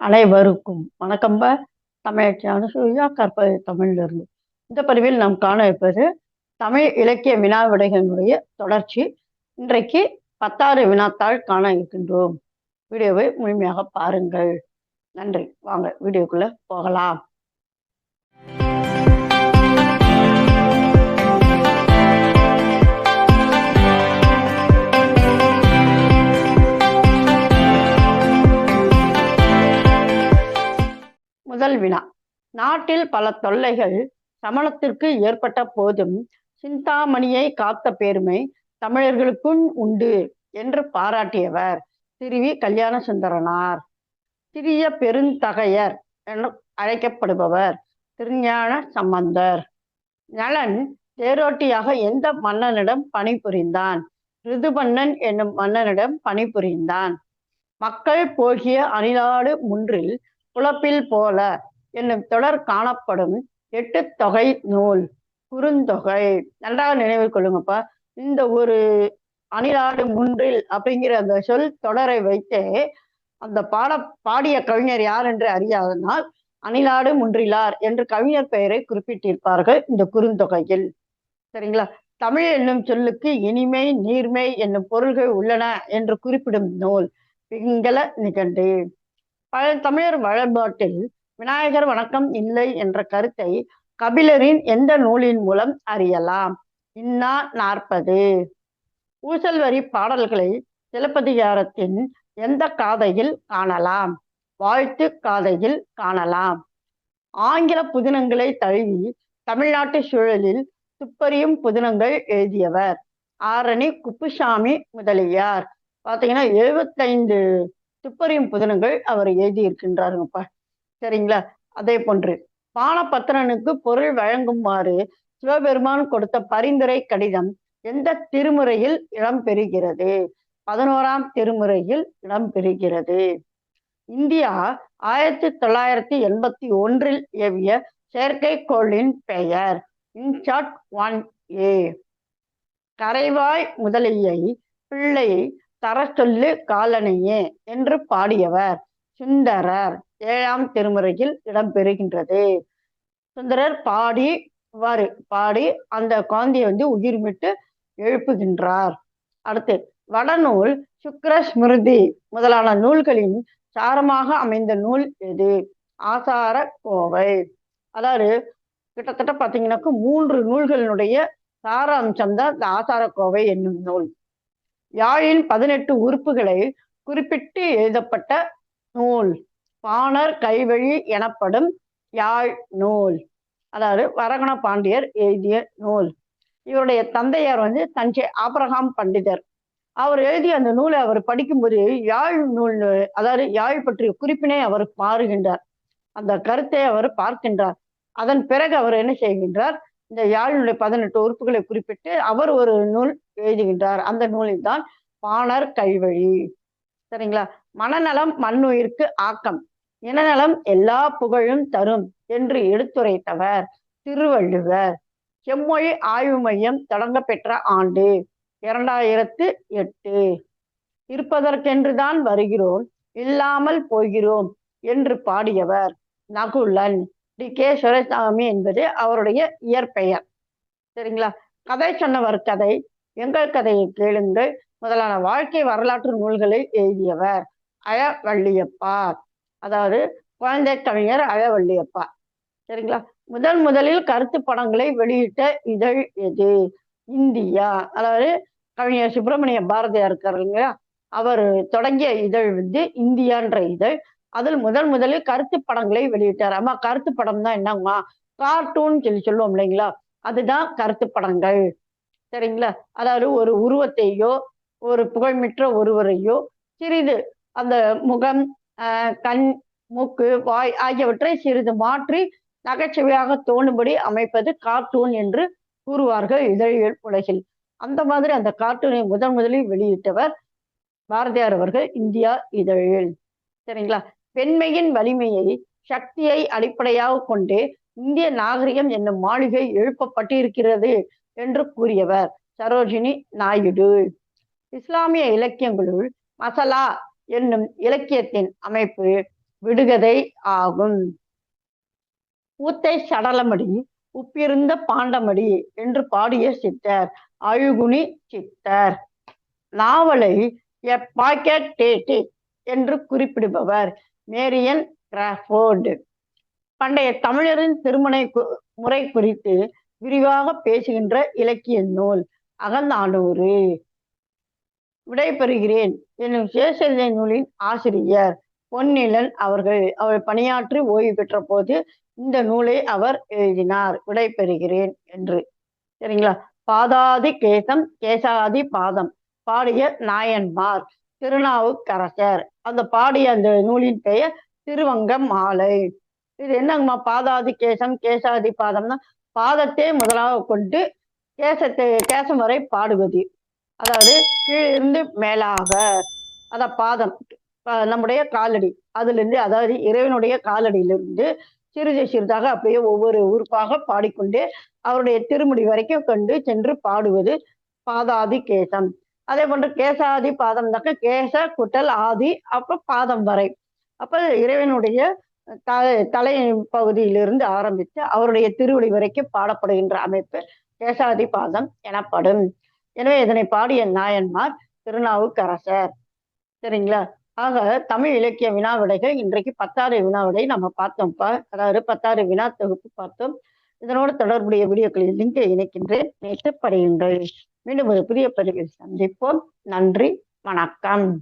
அனைவருக்கும் வணக்கம்ப தமிழச்சி அனுசூயா கற்பது தமிழிலிருந்து. இந்த பதிவில் நாம் காண இருப்பது தமிழ் இலக்கிய வினா விடைகளினுடைய தொடர்ச்சி. இன்றைக்கு பத்தாறு வினாத்தாள் காண இருக்கின்றோம். வீடியோவை முழுமையாக பாருங்கள். நன்றி. வாங்க வீடியோக்குள்ள போகலாம். முதல் வினா. நாட்டில் பல தொல்லைகள் சமணத்திற்கு ஏற்பட்ட போதும் சிந்தாமணியை காத்த பெருமை தமிழர்களுக்கும் உண்டு என்று பாராட்டியவர் திருவி கல்யாண சுந்தரனார் சிறிய பெருந்தகையர் என அழைக்கப்படுபவர் திருஞான சம்பந்தர். நலன் தேரோட்டியாக எந்த மன்னனிடம் பணிபுரிந்தான் ரிதுபன்னன் என்னும் மன்னனிடம் பணிபுரிந்தான் மக்கள் போகிய அணிலாடு முன்றில் குழப்பில் போல. என்னும் தொடர் காணப்படும் எட்டு தொகை நூல் குறுந்தொகை. நன்றாக நினைவில் கொள்ளுங்கப்பா. இந்த ஒரு அணிலாடு முன்றில் அப்படிங்கிற அந்த சொல் தொடரை வைத்தே அந்த பாட பாடிய கவிஞர் யார் என்று அறியாதனால் அணிலாடு முன்றிலார் என்று கவிஞர் பெயரை குறிப்பிட்டிருப்பார்கள் இந்த குறுந்தொகையில். சரிங்களா? தமிழ் என்னும் சொல்லுக்கு இனிமை நீர்மை என்னும் பொருள்கள் உள்ளன என்று குறிப்பிடும் நூல் பிங்கள நிகண்டு. பழந்தமிழர் வழிபாட்டில் விநாயகர் வணக்கம் இல்லை என்ற கருத்தை கபிலரின் எந்த நூலின் மூலம் அறியலாம்? இன்னா நாற்பது. ஊசல் வரி பாடல்களை சிலப்பதிகாரத்தின் எந்த காதையில் காணலாம்? வாழ்த்து காதையில் காணலாம். ஆங்கில புதினங்களை தழுவி தமிழ்நாட்டு சூழலில் துப்பறியும் புதினங்கள் எழுதியவர் ஆரணி குப்புசாமி முதலியார். பார்த்தீங்கன்னா எழுபத்தைந்து துப்பறியும் புதினங்கள் அவர் எழுதியிருக்கின்றாருங்கப்பா. சரிங்களா? அதே போன்று பானபத்திரனுக்கு பொருள் வழங்குமாறு சிவபெருமான் கொடுத்த பரிந்துரை கடிதம் எந்த திருமுறையில் இடம்பெறுகிறது? பதினோராம் திருமுறையில் இடம்பெறுகிறது. இந்தியா ஆயிரத்தி தொள்ளாயிரத்தி எண்பத்தி ஒன்றில் ஏவிய செயற்கைக்கோளின் பெயர். INSAT one A. கரைவாய் முதலியை பிள்ளை தர சொல்லு காலனையே என்று பாடியவர். சுந்தரர் ஏழாம் திருமுறையில் இடம்பெறுகின்றது. சுந்தரர் பாடி இவ்வாறு பாடி அந்த குழந்தையை வந்து உயிர்மிட்டு எழுப்புகின்றார். அடுத்து வடநூல் சுக்கர ஸ்மிருதி முதலான நூல்களின் சாரமாக அமைந்த நூல் எது? ஆசார கோவை. அதாவது கிட்டத்தட்ட பார்த்தீங்கன்னாக்க மூன்று நூல்களினுடைய சார அம்சம் தான் இந்த ஆசார கோவை என்னும் நூல். யாழின் பதினெட்டு உறுப்புகளை குறிப்பிட்டு எழுதப்பட்ட நூல். பாணர் கைவழி எனப்படும் யாழ் நூல். அதாவது வரகண பாண்டியர் எழுதிய நூல். இவருடைய தந்தையார் வந்து தஞ்சை ஆபரகாம் பண்டிதர். அவர் எழுதிய அந்த நூலை அவர் படிக்கும்போது யாழ் நூல் அதாவது யாழ் பற்றிய குறிப்பினை அவர் மாறுகின்றார். அந்த கருத்தை அவர் பார்க்கின்றார். அதன் பிறகு அவர் என்ன செய்கின்றார்? இந்த யாழினுடைய பதினெட்டு உறுப்புகளை குறிப்பிட்டு அவர் ஒரு நூல் எழுதுகின்றார். அந்த நூலில் தான் பாணர் கைவழி. சரிங்களா? மனநலம் மண்ணுயிர்க்கு ஆக்கம். இனநலம் எல்லா புகழும் தரும் என்று எடுத்துரைத்தவர் திருவள்ளுவர். செம்மொழி ஆய்வு மையம் தொடங்க பெற்ற ஆண்டு இரண்டாயிரத்து எட்டு. இருப்பதற்கென்றுதான் வருகிறோம் இல்லாமல் போகிறோம் என்று பாடியவர் நகுலன். டி கே சுரசாமி என்பது அவருடைய இயற்பெயர். சரிங்களா? கதை சொன்னவர் கதை எங்கள் கதையை கேளுங்கள். முதலான வாழ்க்கை வரலாற்று நூல்களை எழுதியவர் அழவள்ளியப்பா. அதாவது குழந்தை கவிஞர் அழவள்ளியப்பா. சரிங்களா? முதல் முதலில் கருத்து படங்களை வெளியிட்ட இதழ் எது? இந்தியா. அதாவது கவிஞர் சுப்பிரமணிய பாரதியார் இருக்கார் இல்லைங்களா? அவர் தொடங்கிய இதழ் வந்து இந்தியான்ற இதழ். அதில் முதல் முதலில் கருத்து படங்களை வெளியிட்டார். ஆமா கருத்து படம் தான் என்னங்கம்மா கார்ட்டூன் சொல்லி சொல்லுவோம் இல்லைங்களா? அதுதான் கருத்து படங்கள். சரிங்களா? அதாவது ஒரு உருவத்தையோ ஒரு புகழ்மிற்ற ஒருவரையோ சிறிது அந்த முகம் கண் மூக்கு வாய் ஆகியவற்றை சிறிது மாற்றி நகைச்சுவையாக தோணும்படி அமைப்பது கார்ட்டூன் என்று கூறுவார்கள் இதழியல் உலகில். அந்த மாதிரி அந்த கார்ட்டூனை முதன் முதலில் வெளியிட்டவர் பாரதியார் அவர்கள் இந்தியா இதழில். சரிங்களா? பெண்மையின் வலிமையை சக்தியை அடிப்படையாக கொண்டு இந்திய நாகரிகம் என்னும் மாளிகை எழுப்பப்பட்டிருக்கிறது என்று கூறியவர் சரோஜினி நாயுடு. இஸ்லாமிய இலக்கியங்களுள் மசலா என்னும் இலக்கியத்தின் அமைப்பு விடுகதை ஆகும். ஊத்தை சடலமடி உப்பிருந்த பாண்டமடி என்று பாடிய சித்தர் அழுகுனி சித்தர். நாவலை எ பாக்கெட் டேட்டி என்று குறிப்பிடுபவர். Marian Crawford. பண்டைய தமிழரின் திருமண முறை குறித்து விரிவாக பேசுகின்ற இலக்கிய நூல் அகந்தானூறு விடைபெறுகிறேன். என்னும் சேஷரிதை நூலின் ஆசிரியர் பொன்னிலன் அவர்கள் அவர் பணியாற்றி ஓய்வு பெற்ற போது இந்த நூலை அவர் எழுதினார். விடைபெறுகிறேன் என்று. சரிங்களா? பாதாதி கேசம் கேசாதி பாதம். பாடிய நாயன்மார் திருநாவுக்கரசர். அந்த பாடிய அந்த நூலின் பெயர் திருவங்க மாலை. இது என்னங்கம்மா? பாதாதி கேசம் கேசாதி பாதம்னா பாதத்தை முதலாக கொண்டு கேசத்தை கேசம் வரை பாடுவது. அதாவது கீழிருந்து மேலாக. அத பாதம் நம்முடைய காலடி. அதிலிருந்து அதாவது இறைவனுடைய காலடியிலிருந்து சிறிது சிறிதாக அப்படியே ஒவ்வொரு உறுப்பாக பாடிக்கொண்டு அவருடைய திருமுடி வரைக்கும் கொண்டு சென்று பாடுவது பாதாதி கேசம். அதே போன்று கேசாதி பாதம்னாக்க கேச குட்டல் ஆதி அப்ப பாதம் வரை. அப்ப இறைவனுடைய தலை பகுதியிலிருந்து ஆரம்பித்து அவருடைய திருவடி வரைக்கும் பாடப்படுகின்ற அமைப்பு கேசாதி பாதம் எனப்படும். எனவே இதனை பாடிய நாயன்மார் திருநாவுக்கரசர். சரிங்களா? ஆக தமிழ் இலக்கிய வினா விடைகள் இன்றைக்கு பத்தாறு வினா விடை நம்ம பார்த்தோம்ப்பா அதாவது பத்தாறு வினா தொகுப்பு பார்த்தோம். இதனோடு தொடர்புடைய வீடியோக்களில் லிங்கை இணைக்கின்றேன். நேற்று படியுங்கள். மீண்டும் ஒரு புதிய பதிவில் சந்திப்போம். நன்றி. வணக்கம்.